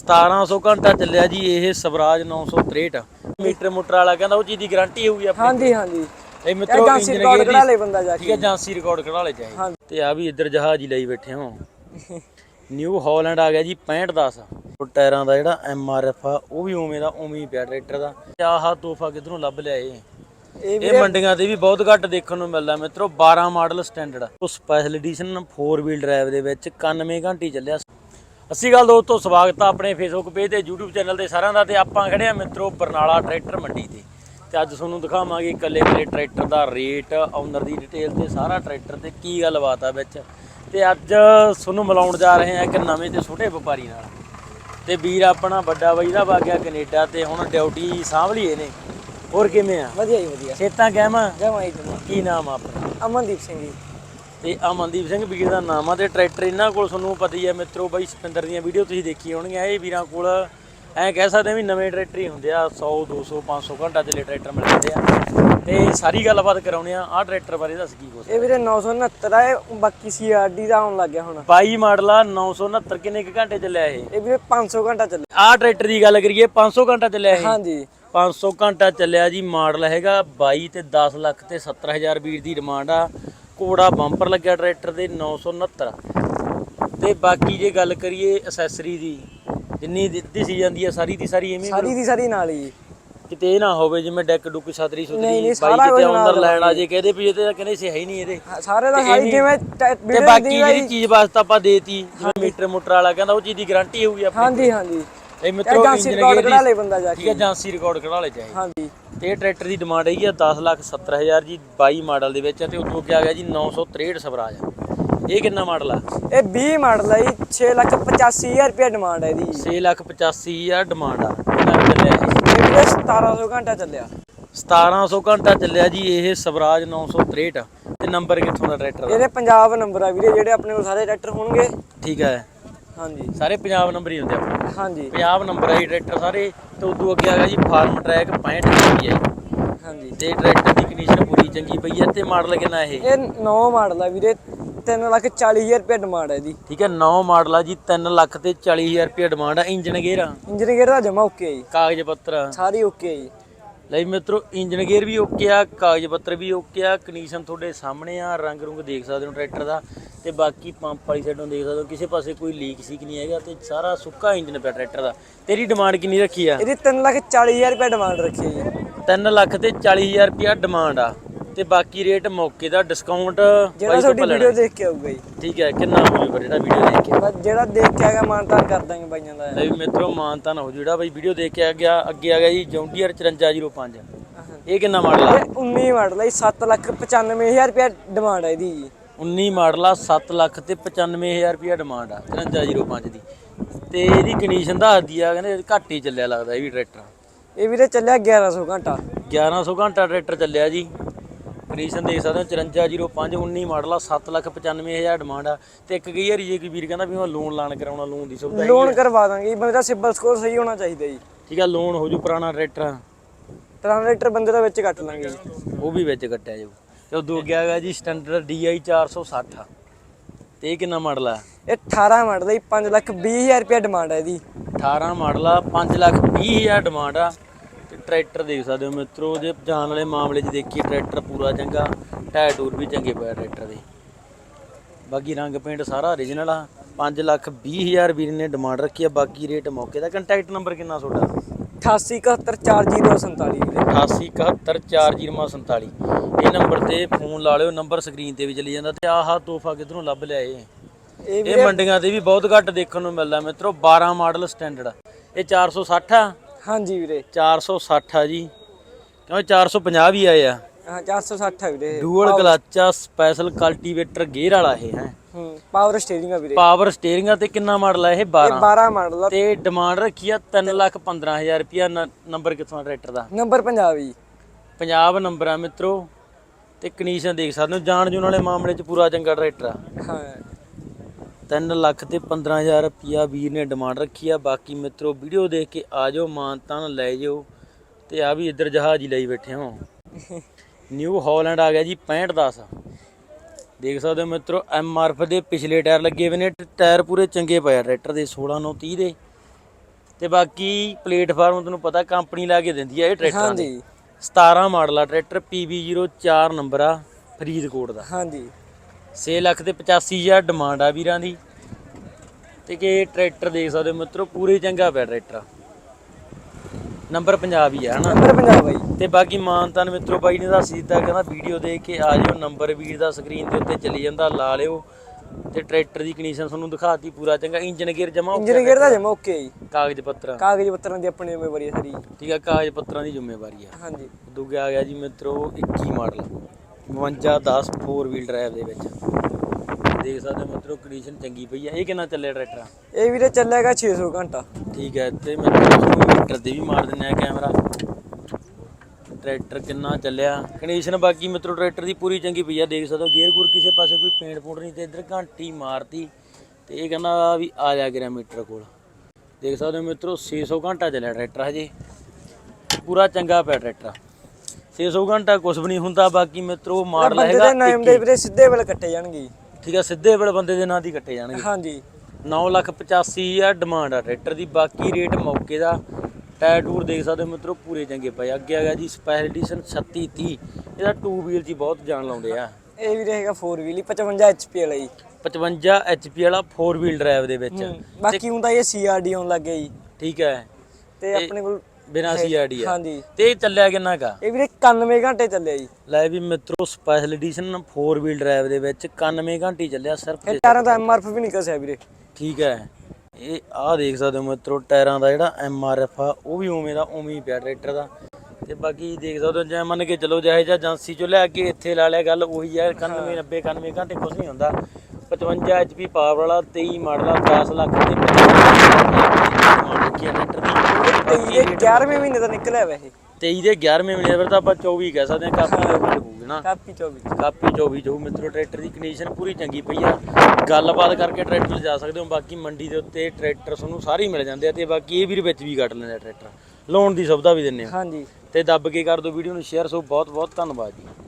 1700 ਘੰਟਾ ਚੱਲਿਆ ਜੀ ਇਹ ਸਵਰਾਜ 963 ਮੀਟਰ ਮੋਟਰ ਵਾਲਾ ਕਹਿੰਦਾ ਉਹ ਚੀਜ਼ ਦੀ ਗਾਰੰਟੀ ਹੋਊਗੀ ਆਪਣੀ। ਹਾਂਜੀ ਹਾਂਜੀ। ਇਹ ਮਿੱਤਰੋ ਇੰਜਨ ਰਿਕਾਰਡ ਕਢਾ ਦੀ ਲੇ ਬੰਦਾ ਜਾ ਠੀਕ ਹੈ ਏਜੰਸੀ ਰਿਕਾਰਡ ਕਢਾ ਲੈ ਚਾਹੇ। ਹਾਂਜੀ। ਤੇ ਆ ਵੀ ਇੱਧਰ ਜਹਾਜ਼ ਹੀ ਲਈ ਬੈਠੇ ਹਾਂ। ਨਿਊ ਹਾਲੈਂਡ ਆ ਗਿਆ ਜੀ 6510 ਉਹ ਟਾਇਰਾਂ ਦਾ ਜਿਹੜਾ ਐਮ ਆਰ ਐਫ ਆ ਉਹ ਵੀ ਉਵੇਂ ਦਾ ਉਵੇਂ ਹੀ ਪਿਆ ਟਰੈਕਟਰ ਦਾ। ਆਹ ਤੋਹਫਾ ਕਿਧਰੋਂ ਲੱਭ ਲਿਆ ਇਹ? ਇਹ ਮੰਡੀਆਂ ਤੇ ਵੀ ਬਹੁਤ ਘੱਟ ਦੇਖਣ ਨੂੰ ਮਿਲਦਾ ਮਿੱਤਰੋ 12 ਮਾਡਲ ਸਟੈਂਡਰਡ। ਉਹ ਸਪੈਸ਼ਲ ਐਡੀਸ਼ਨ 4 ਵੀਲ ਡਰਾਈਵ ਦੇ ਵਿੱਚ 91 ਘੰਟੇ ਚੱਲਿਆ। ਅਸੀਂ ਗੱਲ ਦੋਸਤੋ ਸਵਾਗਤ ਆ ਆਪਣੇ ਫੇਸਬੁੱਕ ਪੇਜ ਤੇ YouTube ਚੈਨਲ ਤੇ ਸਾਰਿਆਂ ਦਾ ਤੇ ਆਪਾਂ ਖੜੇ ਆ ਮਿੱਤਰੋ ਬਰਨਾਲਾ ਟਰੈਕਟਰ ਮੰਡੀ ਤੇ। ਤੇ ਅੱਜ ਤੁਹਾਨੂੰ ਦਿਖਾਵਾਂਗੇ ਇਕੱਲੇ ਇਕੱਲੇ ਟਰੈਕਟਰ ਦਾ ਰੇਟ ਓਨਰ ਦੀ ਡਿਟੇਲ ਤੇ ਸਾਰਾ ਟਰੈਕਟਰ ਤੇ ਕੀ ਗੱਲਬਾਤ ਆ ਵਿੱਚ। ਤੇ ਅੱਜ ਤੁਹਾਨੂੰ ਮਿਲਾਉਣ ਜਾ ਰਹੇ ਆ ਇੱਕ ਨਵੇਂ ਤੇ ਛੋਟੇ ਵਪਾਰੀ ਨਾਲ। ਤੇ ਵੀਰ ਆਪਣਾ ਵੱਡਾ ਬਾਈ ਦਾ ਵਾ ਗਿਆ ਕੈਨੇਡਾ ਤੇ ਹੁਣ ਡਿਊਟੀ ਸਾਂਭ ਲਈ ਇਹਨੇ। ਹੋਰ ਕਿਵੇਂ ਆ? ਵਧੀਆ ਜੀ ਵਧੀਆ। ਖੇਤਾਂ ਜਮਾ ਹੀ ਜਮਾ ਕੀ ਨਾਮ ਆ ਆਪਣਾ? ਅਮਨਦੀਪ ਸਿੰਘ ਜੀ। ਤੇ ਅਮਨਦੀਪ ਸਿੰਘ ਵੀਰ ਦਾ ਨਾਮ ਆ ਤੇ ਟਰੈਕਟਰ ਇਹਨਾਂ ਕੋਲ ਤੁਹਾਨੂੰ ਪਤਾ ਹੀ ਹੈ ਮਿੱਤਰੋ ਬਾਈ ਸਪਿੰਦਰ ਦੀਆਂ ਵੀਡੀਓ ਤੁਸੀਂ ਦੇਖੀ ਹੋਣਗੀਆਂ। ਇਹ ਵੀਰਾਂ ਕੋਲ ਐਂ ਕਹਿ ਸਕਦੇ ਆ ਵੀ ਨਵੇਂ ਟਰੈਕਟਰ ਹੀ ਹੁੰਦੇ ਆ 100 200 500 ਘੰਟਾ ਚੱਲੇ ਟਰੈਕਟਰ ਮਿਲ ਜਾਂਦੇ ਆ। ਤੇ ਸਾਰੀ ਗੱਲਬਾਤ ਕਰਾਉਣੇ ਆ ਆਹ ਟਰੈਕਟਰ ਬਾਰੇ ਦੱਸ ਕੀ ਕੁਛ ਇਹ ਵੀਰੇ 969 ਆ ਇਹ ਬਾਕੀ ਸੀਆਰਡੀ ਦਾ ਆਉਣ ਲੱਗ ਗਿਆ ਹੁਣ। 22 ਮਾਡਲ ਆ 969 ਕਿੰਨੇ ਕੁ ਘੰਟੇ ਚੱਲਿਆ ਇਹ? ਇਹ ਵੀਰੇ 500 ਘੰਟਾ ਚੱਲੇ ਆਹ ਟਰੈਕਟਰ ਦੀ ਗੱਲ ਕਰੀਏ 500 ਘੰਟਾ ਚੱਲਿਆ ਇਹ? ਹਾਂਜੀ। 500 ਘੰਟਾ ਚੱਲਿਆ ਜੀ ਮਾਡਲ ਹੈਗਾ 22 ਤੇ 10 ਲੱਖ ਤੇ 70000 ਵੀਰ ਦੀ ਡਿਮਾਂਡ ਆ। ਕੋੜਾ ਬੰਪਰ ਲੱਗਿਆ ਟਰੈਕਟਰ ਦੇ 969 ਤੇ ਬਾਕੀ ਜੇ ਗੱਲ ਕਰੀਏ ਅਸੈਸਰੀ ਦੀ ਜਿੰਨੀ ਦਿੱਤੀ ਸੀ ਜਾਂਦੀ ਆ ਸਾਰੀ ਦੀ ਸਾਰੀ ਐਵੇਂ ਸਾਰੀ ਦੀ ਸਾਰੀ ਨਾਲ ਹੀ। ਕਿਤੇ ਇਹ ਨਾ ਹੋਵੇ ਜਿਵੇਂ ਡੈਕ ਡੁੱਕ ਛਤਰੀ ਸੁਤਰੀ ਬਾਈ ਕਿਤੇ ਆਨਰ ਲੈਣ ਆ ਜੇ ਕਹਦੇ ਵੀ ਇਹ ਤੇ ਕਹਿੰਦੇ ਸੀ ਹੈ ਹੀ ਨਹੀਂ ਇਹਦੇ। ਹਾਂ, ਸਾਰੇ ਦਾ ਇਹ ਜਿਵੇਂ ਤੇ ਬਾਕੀ ਜਿਹੜੀ ਚੀਜ਼ ਵਾਸਤੇ ਆਪਾਂ ਦੇਤੀ ਜਿਵੇਂ ਮੀਟਰ ਮੋਟਰ ਵਾਲਾ ਕਹਿੰਦਾ ਉਹ ਚੀਜ਼ ਦੀ ਗਾਰੰਟੀ ਹੋਊਗੀ ਆਪਣੀ। ਹਾਂਜੀ ਹਾਂਜੀ। ਇਹ ਮਿੱਤਰੋ ਏਜੰਸੀ ਰਿਕਾਰਡ ਕਢਾ ਲੇ ਬੰਦਾ ਜਾ ਠੀਕ ਹੈ ਕੇ ਏਜੰਸੀ ਰਿਕਾਰਡ ਕਢਾ ਲੈ ਚਾਹੇ। ਹਾਂਜੀ। ਤੇ ਇਹ ਟਰੈਕਟਰ ਦੀ ਡਿਮਾਂਡ ਹੈਗੀ ਆ 10 ਲੱਖ 70 ਹਜ਼ਾਰ ਜੀ 22 ਮਾਡਲ ਦੇ ਵਿੱਚ ਆ ਤੇ ਉਦੋਂ ਕੀ ਆ ਗਿਆ ਜੀ 963 ਸਵਰਾਜ ਇਹ ਕਿੰਨਾ ਮਾਡਲ ਆ? ਇਹ 20 ਮਾਡਲ ਹੈ 6 ਲੱਖ 85000 ਰੁਪਏ ਡਿਮਾਂਡ ਹੈ ਇਹਦੀ 6 ਲੱਖ 85 ਹਜ਼ਾਰ ਡਿਮਾਂਡ ਆ। ਕਿੰਨਾ ਚੱਲਿਆ ਇਹ? ਵੀਰੇ 1700 ਘੰਟਾ ਚੱਲਿਆ। 1700 ਘੰਟਾ ਚੱਲਿਆ ਜੀ ਇਹ ਸਵਰਾਜ 963 ਤੇ ਨੰਬਰ ਕਿੱਥੋਂ ਦਾ ਟਰੈਕਟਰ ਦਾ ਇਹਦੇ ਪੰਜਾਬ ਨੰਬਰ ਆ ਵੀਰੇ ਜਿਹੜੇ ਆਪਣੇ ਕੋਲ ਸਾਰੇ ਟਰੈਕਟਰ ਹੋਣਗੇ। ਠੀਕ ਹੈ ਹਾਂਜੀ। ਸਾਰੇ ਪੰਜਾਬ ਨੰਬਰ ਹੀ ਹੁੰਦੇ ਆਪਣੇ। ਹਾਂਜੀ। ਪੰਜਾਬ ਨੰਬਰ ਹੈ ਜੀ ਟਰੈਕਟਰ ਸਾਰੇ। ਤੇ ਉਦੋਂ ਅੱਗੇ ਆ ਗਿਆ ਜੀ ਫਾਰਮ ਟਰੈਕ 65 ਜੀ। ਹੈ ਹਾਂਜੀ। ਤੇ ਟਰੈਕਟਰ ਦੀ ਕੰਡੀਸ਼ਨ ਪੂਰੀ ਚੰਗੀ ਪਈ ਹੈ ਤੇ ਮਾਡਲ ਕਿੰਨਾ ਇਹ? ਇਹ 9 ਮਾਡਲ ਆ ਵੀਰੇ 3 ਲੱਖ 40000 ਰੁਪਏ ਡਿਮਾਂਡ ਹੈ ਇਹਦੀ। ਠੀਕ ਹੈ 9 ਮਾਡਲ ਆ ਜੀ 3 ਲੱਖ ਤੇ 40000 ਰੁਪਏ ਡਿਮਾਂਡ ਆ। Engine gear? ਆ ਇੰਜਨ ਗੇਅਰ ਦਾ ਜਮਾ ਓਕੇ ਜੀ। ਕਾਗਜ਼ ਪੱਤਰ? ਸਾਰੀ ਓਕੇ ਜੀ। ਲਈ ਮਿੱਤਰੋ ਇੰਜਨ ਗੇਅਰ ਵੀ ਓਕੇ ਆ ਕਾਗਜ਼ ਪੱਤਰ ਵੀ ਓਕੇ ਆ ਕੰਡੀਸ਼ਨ ਤੁਹਾਡੇ ਸਾਹਮਣੇ ਆ ਰੰਗ ਰੁੰਗ ਦੇਖ ਸਕਦੇ ਹੋ ਟਰੈਕਟਰ ਦਾ ਤੇ ਬਾਕੀ ਪੰਪ ਵਾਲੀ ਸਾਈਡੋਂ ਦੇਖ ਸਕਦੇ ਹੋ ਕਿਸੇ ਪਾਸੇ ਕੋਈ ਲੀਕ ਸੀਕ ਨਹੀਂ ਹੈਗਾ ਤੇ ਸਾਰਾ ਸੁੱਕਾ ਇੰਜਨ ਪਿਆ ਟਰੈਕਟਰ ਦਾ। ਤੇਰੀ ਡਿਮਾਂਡ ਕਿੰਨੀ ਰੱਖੀ ਆ? ਇਹਦੀ 3 ਲੱਖ 40000 ਰੁਪਏ ਡਿਮਾਂਡ ਰੱਖੀ ਹੈ ਜੀ। 3 ਲੱਖ ਤੇ 40000 ਰੁਪਿਆ ਡਿਮਾਂਡ ਆ। ਤੇ ਬਾਕੀ ਰੇਟ ਮੌਕੇ ਦਾ ਡਿਸਕਾਊਂਟ ਜਿਹੜਾ ਤੁਹਾਡੀ ਵੀਡੀਓ ਦੇਖ ਕੇ ਆਊਗਾ ਜੀ। ਠੀਕ ਹੈ ਕਿੰਨਾ ਹੋ ਜੂਗਾ ਜਿਹੜਾ ਵੀਡੀਓ ਦੇਖ ਕੇ? ਬਸ ਜਿਹੜਾ ਦੇਖ ਕੇ ਆਗਾ ਮਾਨਤਾਨ ਕਰ ਦਾਂਗੇ ਬਾਈਆਂ ਦਾ। ਵੀ ਮਿੱਤਰੋ ਮਾਨਤਾ ਨਾ ਹੋ ਜਿਹੜਾ ਬਾਈ ਵੀਡੀਓ ਦੇਖ ਕੇ ਆ ਗਿਆ ਅੱਗੇ ਆ ਗਿਆ ਜੀ ਜੌਂਡੀਅਰ 5405 ਇਹ ਕਿੰਨਾ ਮਾਡਲ ਆ? ਇਹ 19 ਮਾਡਲ ਹੈ 7 ਲੱਖ 95000 ਰੁਪਏ ਡਿਮਾਂਡ ਹੈ ਇਹਦੀ ਜੀ। 19 ਮਾਡਲ ਆ 7 ਲੱਖ ਤੇ 95000 ਰੁਪਿਆ ਡਿਮਾਂਡ ਆ 5305 ਦੀ। ਤੇ ਇਹਦੀ ਕੰਡੀਸ਼ਨ ਦੱਸਦੀ ਆ ਕਹਿੰਦੇ ਘੱਟ ਹੀ ਚੱਲਿਆ ਲੱਗਦਾ ਇਹ ਵੀ ਟਰੈਕਟਰ ਇਹ ਵੀਰੇ ਚੱਲਿਆ 1100 ਘੰਟਾ। 1100 ਘੰਟਾ ਟਰੈਕਟਰ ਚੱਲਿਆ ਜੀ। ਕੰਡੀਸ਼ਨ ਦੇਖ ਸਕਦੇ ਹੋ 5405 19 ਮਾਡਲ ਆ 7 ਲੱਖ 95000 ਡਿਮਾਂਡ ਆ। ਤੇ ਇੱਕ ਕਈ ਵਾਰੀ ਜੇ ਕੋਈ ਵੀਰ ਕਹਿੰਦਾ ਵੀ ਮੈਂ ਲੋਨ ਲਾਣ ਕਰਾਉਣਾ ਲੋਨ ਦੀ ਸੁਵਿਧਾ ਹੈਗੀ ਲੋਨ। ਕਰਵਾ ਦਾਂਗੇ ਬੰਦੇ ਦਾ ਸਿਬਲ ਸਕੋਰ ਸਹੀ ਹੋਣਾ ਚਾਹੀਦਾ ਜੀ। ਠੀਕ ਆ ਲੋਨ ਹੋ ਜੂ ਪੁਰਾਣਾ ਟਰੈਕਟਰ ਟ੍ਰਾਂਸਲੇਟਰ ਬੰਦੇ ਦਾ ਵਿੱਚ ਕੱਟ ਲਾਂਗੇ ਜੀ। ਉਹ ਵੀ ਵਿੱਚ ਕੱਟਿਆ ਜਾਊ। ਤੇ ਉਦੋਂ ਅੱਗੇ ਗਿਆ ਜੀ ਸਟੈਂਡਰਡ DI 460 ਤੇ ਇਹ ਕਿੰਨਾ ਮਾਡਲ ਆ? ਇਹ 18 ਮਾਡਲ ਹੈ 5 ਲੱਖ 20000 ਰੁਪਏ ਡਿਮਾਂਡ ਹੈ ਇਹਦੀ। 18 ਮਾਡਲ ਆ 5 ਲੱਖ 20 ਹਜ਼ਾਰ ਡਿਮਾਂਡ ਆ। ਤੇ ਟਰੈਕਟਰ ਦੇਖ ਸਕਦੇ ਹੋ ਮਿੱਤਰੋ ਜੇ ਜਾਣ ਵਾਲੇ ਮਾਮਲੇ 'ਚ ਦੇਖੀਏ ਟਰੈਕਟਰ ਪੂਰਾ ਚੰਗਾ ਟਾਇਰ ਟੂਰ ਵੀ ਚੰਗੇ ਪਏ ਟਰੈਕਟਰ ਦੇ। ਬਾਕੀ ਰੰਗ ਪੇਂਟ ਸਾਰਾ origignal ਆ। 5 ਲੱਖ 20 ਹਜ਼ਾਰ ਵੀਰ ਨੇ ਡਿਮਾਂਡ ਰੱਖੀ ਆ। ਬਾਕੀ ਰੇਟ ਮੌਕੇ ਦਾ ਕੰਟੈਕਟ ਨੰਬਰ ਕਿੰਨਾ ਤੁਹਾਡਾ? 88714047 ਵੀਰੇ। 88714047 ਇਹ ਨੰਬਰ ਤੇ ਫੋਨ ਲਾ ਲਿਓ ਨੰਬਰ ਸਕਰੀਨ ਤੇ ਵੀ ਚੱਲੀ ਜਾਂਦਾ ਤੇ ਆਹ ਤੋਹਫਾ ਕਿਧਰੋਂ ਲੱਭ ਲਿਆ ਇਹ? ਇਹ ਇਹ ਮੰਡੀਆਂ ਤੇ ਵੀ ਬਹੁਤ ਘੱਟ ਦੇਖਣ ਨੂੰ ਮਿਲਦਾ ਮਿੱਤਰੋ 12 ਮਾਡਲ ਸਟੈਂਡਰਡ ਇਹ 460 ਆ। ਹਾਂਜੀ ਵੀਰੇ। 460 ਆ ਜੀ। ਕਿਉਂ 450 ਵੀ ਆਏ ਆ। ਹਾਂ 460 ਹੈ ਵੀਰੇ। ਡੂਅਲ ਕਲਚ ਆ ਸਪੈਸ਼ਲ ਕਲਟੀਵੇਟਰ ਗੇਅਰ ਵਾਲਾ ਇਹ ਹੈ। ਹੂੰ ਪਾਵਰ ਸਟੀਅਰਿੰਗ ਆ ਵੀਰੇ। ਪਾਵਰ ਸਟੀਅਰਿੰਗ ਆ ਤੇ ਕਿੰਨਾ ਮਾਡਲ ਆ ਇਹ? ਇਹ 12 12 ਮਾਡਲ ਆ। ਤੇ ਡਿਮਾਂਡ ਰੱਖੀ ਆ 3 ਲੱਖ 15000 ਰੁਪਿਆ ਨੰਬਰ ਕਿੱਥੋਂ ਆ ਟਰੈਕਟਰ ਦਾ? ਨੰਬਰ ਪੰਜਾਬੀ ਪੰਜਾਬ ਨੰਬਰ ਆ ਮਿੱਤਰੋ ਤੇ ਕੰਡੀਸ਼ਨ ਦੇਖ ਸਕਦੇ ਹੋ ਜਾਣ ਜੂਣ ਵਾਲੇ ਮਾਮਲੇ 'ਚ ਪੂਰਾ ਚੰਗਾ ਟਰੈਕਟਰ ਆ। ਹਾਂ। 3 ਲੱਖ ਤੇ 15000 ਰੁਪਿਆ ਵੀਰ ਨੇ ਡਿਮਾਂਡ ਰੱਖੀ ਆ। ਬਾਕੀ ਮਿੱਤਰੋ ਵੀਡੀਓ ਦੇਖ ਕੇ ਆ ਜਾਓ ਮਾਨਤਾਨ ਲੈ ਜਾਓ ਤੇ ਆ ਵੀ ਇੱਧਰ ਜਹਾਜ਼ ਹੀ ਲਈ ਬੈਠੇ ਹਾਂ। ਨਿਊ ਹਾਲੈਂਡ ਆ ਗਿਆ ਜੀ 6510 ਦੇਖ ਸਕਦੇ ਹੋ ਮਿੱਤਰੋ ਐਮ ਆਰ ਐਫ ਦੇ ਪਿਛਲੇ ਟਾਇਰ ਲੱਗੇ ਹੋਏ ਨੇ ਟਾਇਰ ਪੂਰੇ ਚੰਗੇ ਪਏ ਆ ਟਰੈਕਟਰ ਦੇ 16 9 30 ਦੇ। ਤੇ ਬਾਕੀ ਪਲੇਟਫਾਰਮ ਤੁਹਾਨੂੰ ਪਤਾ ਕੰਪਨੀ ਲਾ ਕੇ ਦਿੰਦੀ ਆ ਇਹ ਟਰੈਕਟਰਾਂ ਦੇ। ਹਾਂਜੀ। 17 ਮਾਡਲ ਆ ਟਰੈਕਟਰ PB04 ਨੰਬਰ ਆ ਫਰੀਦਕੋਟ ਦਾ। ਹਾਂਜੀ। 6 ਲੱਖ ਤੇ 85000 ਡਿਮਾਂਡ ਆ ਵੀਰਾਂ ਦੀ। ਤੇ ਕਿ ਟਰੈਕਟਰ ਦੇਖ ਸਕਦੇ ਹੋ ਮਿੱਤਰੋ ਪੂਰੇ ਚੰਗਾ ਪਿਆ ਟਰੈਕਟਰ ਨੰਬਰ ਪੰਜਾਬ ਹੀ ਆ ਹਨਾ? ਨੰਬਰ ਪੰਜਾਬ ਬਾਈ। ਤੇ ਬਾਕੀ ਮਾਨਤਨ ਮਿੱਤਰੋ ਬਾਈ ਨੇ ਦੱਸ ਦਿੱਤਾ ਕਹਿੰਦਾ ਵੀਡੀਓ ਦੇਖ ਕੇ ਆ ਜਿਓ ਨੰਬਰ ਵੀਰ ਦਾ ਸਕਰੀਨ ਦੇ ਉੱਤੇ ਚੱਲੀ ਜਾਂਦਾ ਲਾ ਲਿਓ। ਤੇ ਟਰੈਕਟਰ ਦੀ ਕੰਡੀਸ਼ਨ ਤੁਹਾਨੂੰ ਦਿਖਾਤੀ ਪੂਰਾ ਚੰਗਾ। ਇੰਜਨ ਗੇਅਰ ਜਮਾ ਇੰਜਨ ਗੇਅਰ ਦਾ ਜਮਾ ਓਕੇ ਜੀ। ਕਾਗਜ਼ ਪੱਤਰ। ਕਾਗਜ਼ ਪੱਤਰਾਂ ਦੀ ਆਪਣੀ ਜ਼ਿੰਮੇਵਾਰੀ ਹੈ ਸਾਰੀ। ਠੀਕ ਆ ਕਾਗਜ਼ ਪੱਤਰਾਂ ਦੀ ਜ਼ਿੰਮੇਵਾਰੀ ਆ। ਹਾਂਜੀ। ਦੂਜਾ ਆ ਗਿਆ ਜੀ ਮਿੱਤਰੋ 21 ਮਾਡਲ 52 10 4 ਵੀਲ ਡਰਾਈਵ ਦੇ ਵਿੱਚ। ਦੇਖ ਸਕਦੇ ਹੋ ਮਿੱਤਰੋ ਕੰਡੀਸ਼ਨ ਚੰਗੀ ਪਈ ਆ। ਇਹ ਕਿੰਨਾ ਚੱਲਿਆ ਟਰੈਕਟਰ? ਇਹ ਵੀਰੇ ਚੱਲੇਗਾ 600 ਘੰਟਾ। ਠੀਕ ਹੈ ਤੇ ਤੁਹਾਨੂੰ ਮੀਟਰ ਤੇ ਵੀ ਮਾਰ ਦਿੰਨੇ ਆ ਕੈਮਰਾ। ਟਰੈਕਟਰ ਕਿੰਨਾ ਚੱਲਿਆ। ਕੰਡੀਸ਼ਨ ਬਾਕੀ ਮਿੱਤਰੋ ਟਰੈਕਟਰ ਦੀ ਪੂਰੀ ਚੰਗੀ ਪਈ ਆ। ਦੇਖ ਸਕਦੇ ਹੋ ਗੇਅਰ ਗੁਰ ਕਿਸੇ ਪਾਸੇ ਕੋਈ ਪੇਂਟ ਪੂੰਟ ਨਹੀਂ ਤੇ ਇੱਧਰ ਘੰਟੀ ਮਾਰਤੀ। ਤੇ ਇਹ ਕਹਿੰਦਾ ਵੀ ਆ ਜਾ ਗਿਆ ਮੀਟਰ ਕੋਲ। ਦੇਖ ਸਕਦੇ ਹੋ ਮਿੱਤਰੋ 600 ਘੰਟਾ ਚੱਲਿਆ ਟਰੈਕਟਰ ਹਜੇ। ਪੂਰਾ ਚੰਗਾ ਪਿਆ ਟਰੈਕਟਰ। 600 ਘੰਟਾ ਕੁਝ ਵੀ ਨਹੀਂ ਹੁੰਦਾ ਬਾਕੀ ਮਿੱਤਰੋ ਮਾਡਲ ਬੰਦੇ ਹੈਗਾ ਦੇ ਨਾਮ ਦੇ ਵੀਰੇ ਸਿੱਧੇ ਵੇਲੇ ਕੱਟੇ ਜਾਣਗੇ। ਜੀ। ਠੀਕ ਆ ਸਿੱਧੇ ਵੇਲੇ ਬੰਦੇ ਦੇ ਨਾਂ ਦੀ ਕੱਟੇ ਜਾਣਗੇ। ਹਾਂਜੀ। 9 ਲੱਖ 85 ਹਜ਼ਾਰ ਡਿਮਾਂਡ ਆ ਟਰੈਕਟਰ ਦੀ ਬਾਕੀ ਰੇਟ ਮੌਕੇ ਦਾ ਟਾਇਰ ਟੂਰ ਦੇਖ ਸਕਦੇ ਹੋ ਮਿੱਤਰੋ ਪੂਰੇ ਚੰਗੇ ਪਏ ਅੱਗੇ ਆ ਗਿਆ ਜੀ ਸਪੈਸ਼ਲ ਐਡੀਸ਼ਨ 3630 ਇਹਦਾ 2 ਵੀਲ ਜੀ ਬਹੁਤ ਜਾਨ ਲਾਉਂਦੇ ਆ। ਇਹ ਵੀਰੇ ਹੈਗਾ 4 ਵੀਲ 55 HP ਵਾਲਾ ਜੀ। 55 HP ਵਾਲਾ 4 ਵੀਲ ਡਰਾਈਵ ਦੇ ਵਿੱਚ। ਬਾਕੀ ਹੁੰਦਾ ਇਹ CRD ਆਉਣ ਲੱਗ ਗਿਆ ਜੀ। ਠੀਕ ਹੈ। ਤੇ ਆਪਣੇ ਕੋਲ ਬਿਨਾ ਸੀਆਰਡੀ ਆ। ਹਾਂਜੀ। ਤੇ ਇਹ ਚੱਲਿਆ ਕਿੰਨਾ ਕਾ ਇਹ ਵੀਰੇ 91 ਘੰਟੇ ਚੱਲਿਆ ਜੀ। ਲੈ ਵੀ ਮਿੱਤਰੋ ਸਪੈਸ਼ਲ ਐਡੀਸ਼ਨ 4 ਵੀਲ ਡਰਾਈਵ ਦੇ ਵਿੱਚ 91 ਘੰਟੇ ਚੱਲਿਆ ਸਿਰਫ ਇਹ ਟਾਇਰਾਂ ਦਾ ਐਮਆਰਐਫ ਵੀ ਨਹੀਂ ਕਸਿਆ ਵੀਰੇ। ਠੀਕ ਹੈ। ਇਹ ਆਹ ਦੇਖ ਸਕਦੇ ਹੋ ਮਿੱਤਰੋ ਟਾਇਰਾਂ ਦਾ ਜਿਹੜਾ ਐਮਆਰਐਫ ਆ ਉਹ ਵੀ ਉਵੇਂ ਦਾ ਉਵੇਂ ਹੀ ਪਿਆ ਟਰੈਕਟਰ ਦਾ। ਤੇ ਬਾਕੀ ਦੇਖ ਸਕਦੇ ਹੋ ਜੇ ਮੰਨ ਕੇ ਚਲੋ ਜਾਏ ਜਾਂ ਏਜੰਸੀ ਚੋਂ ਲਿਆ ਕੇ ਇੱਥੇ ਲਾ ਲਿਆ ਗੱਲ ਉਹੀ ਹੈ 91 90 91 ਘੰਟੇ ਕੁਝ ਨਹੀਂ ਹੁੰਦਾ। 55 ਐਚਪੀ ਪਾਵਰ ਵਾਲਾ 23 ਮਾਡਲ ਆ 10 ਲੱਖ ਆ। ਤੇ ਇਹ 11ਵੇਂ ਮਹੀਨੇ ਦਾ ਨਿਕਲਿਆ ਵੈਸੇ 23 ਦੇ 11ਵੇਂ ਮਹੀਨੇ ਫਿਰ ਤਾਂ ਆਪਾਂ 24 ਕਹਿ ਸਕਦੇ ਦਾ ਵੀ ਹੋਊਗੀ ਨਾ। ਕਾਪੀ 24 ਕਾਪੀ 24 ਜੋ ਮਿੱਤਰੋ ਟਰੈਕਟਰ ਦੀ ਕੰਡੀਸ਼ਨ ਪੂਰੀ ਚੰਗੀ ਪਈ ਆ। ਗੱਲਬਾਤ ਕਰਕੇ ਟਰੈਕਟਰ ਲਿਜਾ ਸਕਦੇ ਹੋ। ਬਾਕੀ ਮੰਡੀ ਦੇ ਉੱਤੇ ਟਰੈਕਟਰ ਤੁਹਾਨੂੰ ਸਾਰੇ ਮਿਲ ਜਾਂਦੇ ਆ ਤੇ ਬਾਕੀ ਇਹ ਵੀਰ ਵਿੱਚ ਵੀ ਕੱਢ ਲੈਂਦੇ ਆ ਟਰੈਕਟਰ। ਲੋਨ ਦੀ ਸੁਵਿਧਾ ਵੀ ਦਿੰਦੇ ਆ। ਹਾਂਜੀ। ਤੇ ਦੱਬ ਕੇ ਕਰ ਦਿਓ ਵੀਡੀਓ ਨੂੰ ਸ਼ੇਅਰ ਸੋ ਬਹੁਤ ਬਹੁਤ ਧੰਨਵਾਦ ਜੀ।